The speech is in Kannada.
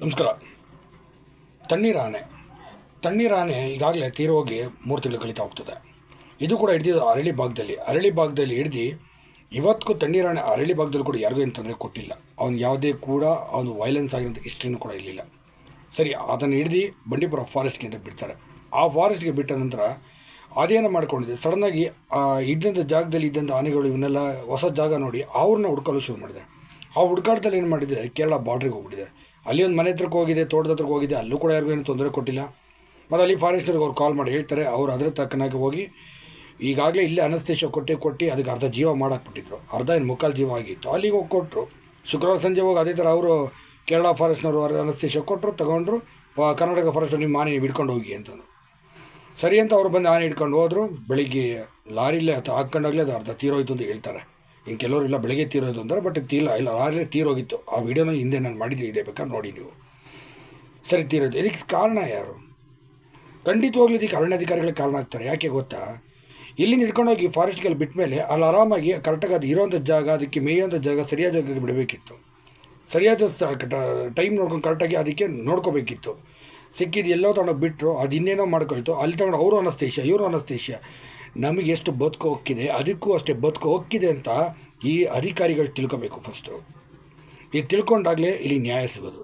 ನಮಸ್ಕಾರ. ತಣ್ಣೀರ ಆನೆ ತಣ್ಣೀರ ಆನೆ ಈಗಾಗಲೇ ತೀರೋಗಿ ಮೂರು ತಿಂಗಳು ಕಳೀತಾ ಹೋಗ್ತದೆ. ಇದು ಕೂಡ ಹಿಡಿದಿದ್ದು ಅರಳಿ ಭಾಗದಲ್ಲಿ. ಅರಳಿ ಭಾಗದಲ್ಲಿ ಹಿಡ್ದು ಇವತ್ತಿಗೂ ತಣ್ಣೀರಾಣೆ ಅರಳಿ ಭಾಗದಲ್ಲಿ ಕೂಡ ಯಾರಿಗೂ ಏನು ತೊಂದರೆ ಕೊಟ್ಟಿಲ್ಲ. ಅವ್ನು ಯಾವುದೇ ಕೂಡ ಅವನು ವೈಲೆನ್ಸ್ ಆಗಿರೋಂಥ ಹಿಸ್ಟ್ರಿನೂ ಕೂಡ ಇರಲಿಲ್ಲ ಸರಿ, ಅದನ್ನು ಹಿಡ್ದು ಬಂಡೀಪುರ ಫಾರೆಸ್ಟ್ಗೆ ಅಂತ ಬಿಡ್ತಾರೆ. ಆ ಫಾರೆಸ್ಟ್ಗೆ ಬಿಟ್ಟ ನಂತರ ಅದೇನು ಮಾಡ್ಕೊಂಡಿದೆ ಸಡನ್ನಾಗಿ ಇದ್ದಂಥ ಜಾಗದಲ್ಲಿ ಇದ್ದಂಥ ಆನೆಗಳು ಇವನ್ನೆಲ್ಲ ಹೊಸ ಜಾಗ ನೋಡಿ ಅವ್ರನ್ನ ಹುಡ್ಕಲು ಶುರು ಮಾಡಿದೆ. ಆ ಹುಡುಕಾಟದಲ್ಲಿ ಏನು ಮಾಡಿದೆ? ಕೇರಳ ಬಾರ್ಡ್ರಿಗೆ ಹೋಗ್ಬಿಟ್ಟಿದೆ. ಅಲ್ಲಿ ಒಂದು ಮನೆ ಹತ್ರಕ್ಕೆ ಹೋಗಿದೆ, ತೋಟದ ಹತ್ರಕ್ಕೆ ಹೋಗಿದೆ, ಅಲ್ಲೂ ಕೂಡ ಯಾರಿಗೂ ಏನು ತೊಂದರೆ ಕೊಟ್ಟಿಲ್ಲ. ಮತ್ತು ಅಲ್ಲಿ ಫಾರೆಸ್ಟರ್ಗೆ ಅವ್ರು ಕಾಲ್ ಮಾಡಿ ಹೇಳ್ತಾರೆ, ಅವ್ರು ಅದ್ರ ತಕ್ಕನಾಗಿ ಹೋಗಿ ಈಗಾಗಲೇ ಇಲ್ಲೇ ಅನಸ್ತೇಶ ಕೊಟ್ಟು ಕೊಟ್ಟು ಅದಕ್ಕೆ ಅರ್ಧ ಜೀವ ಮಾಡಾಕ್ಬಿಟ್ಟಿದ್ರು. ಅರ್ಧ ಏನು ಮುಕ್ಕಾಲು ಜೀವ ಆಗಿತ್ತು. ಅಲ್ಲಿಗೆ ಹೋಗಿ ಕೊಟ್ಟರು ಶುಕ್ರವಾರ ಸಂಜೆ ಹೋಗಿ ಅದೇ ಥರ ಅವರು ಕೇರಳ ಫಾರೆಸ್ಟ್ನವರು ಅನಸ್ತೇಶ ಕೊಟ್ಟರು ತಗೊಂಡ್ರು. ಕರ್ನಾಟಕ ಫಾರೆಸ್ಟ್ ನಿಮ್ಮ ಆನೆ ಹಿಡ್ಕೊಂಡು ಹೋಗಿ ಅಂತಂದರು. ಸರಿ ಅಂತ ಅವ್ರು ಬಂದು ಆನೆ ಹಿಡ್ಕೊಂಡು ಹೋದರು. ಬೆಳಿಗ್ಗೆ ಲಾರಿಲೇ ಅಥವಾ ಹಾಕ್ಕೊಂಡಾಗಲೇ ಅದು ಅರ್ಧ ತೀರೋಯ್ತು ಅಂತ ಹೇಳ್ತಾರೆ. ಇನ್ನು ಕೆಲವರು ಇಲ್ಲ, ಬೆಳಗ್ಗೆ ತೀರೋದು ಅಂದ್ರೆ ಬಟ್ ತೀಲ ಇಲ್ಲ ಆಗಲೇ ತೀರೋಗಿತ್ತು. ಆ ವಿಡಿಯೋನ ಹಿಂದೆ ನಾನು ಮಾಡಿದ್ದೆ, ಇದೆ ಬೇಕಾದ್ರೆ ನೋಡಿ ನೀವು. ಸರಿ, ತೀರೋದು. ಇದಕ್ಕೆ ಕಾರಣ ಯಾರು? ಖಂಡಿತವಾಗ್ಲೂ ಇದಕ್ಕೆ ಅರಣ್ಯಾಧಿಕಾರಿಗಳಿಗೆ ಕಾರಣ ಆಗ್ತಾರೆ. ಯಾಕೆ ಗೊತ್ತಾ? ಇಲ್ಲಿಂದ ಹಿಡ್ಕೊಂಡೋಗಿ ಫಾರೆಸ್ಟ್ಗೆಲ್ಲ ಬಿಟ್ಟ ಮೇಲೆ ಅಲ್ಲಿ ಆರಾಮಾಗಿ ಕರೆಕ್ಟಾಗಿ ಅದು ಇರೋಂಥ ಜಾಗ, ಅದಕ್ಕೆ ಮೇಯೋಂಥ ಜಾಗ ಸರಿಯಾದ ಜಾಗಕ್ಕೆ ಬಿಡಬೇಕಿತ್ತು. ಸರಿಯಾದ ಟೈಮ್ ನೋಡ್ಕೊಂಡು ಕರೆಕ್ಟಾಗಿ ಅದಕ್ಕೆ ನೋಡ್ಕೋಬೇಕಿತ್ತು. ಸಿಕ್ಕಿದ್ದು ಎಲ್ಲೋ ತಗೊಂಡೋಗಿ ಬಿಟ್ಟರು ಅದು ಇನ್ನೇನೋ ಮಾಡ್ಕೊಳ್ತು. ಅಲ್ಲಿ ತಗೊಂಡು ಅವರು ಅನಸ್ತೇಶ ಇವರು ಅನಸ್ತೇಶ ನಮಗೆ ಎಷ್ಟು ಬದುಕು ಹೋಗ್ತಿದೆ, ಅದಕ್ಕೂ ಅಷ್ಟೇ ಬದುಕು ಹೋಗ್ತಿದೆ ಅಂತ ಈ ಅಧಿಕಾರಿಗಳು ತಿಳ್ಕೊಬೇಕು ಫಸ್ಟು ಇದು ತಿಳ್ಕೊಂಡಾಗಲೇ ಇಲ್ಲಿ ನ್ಯಾಯ ಸಿಗೋದು.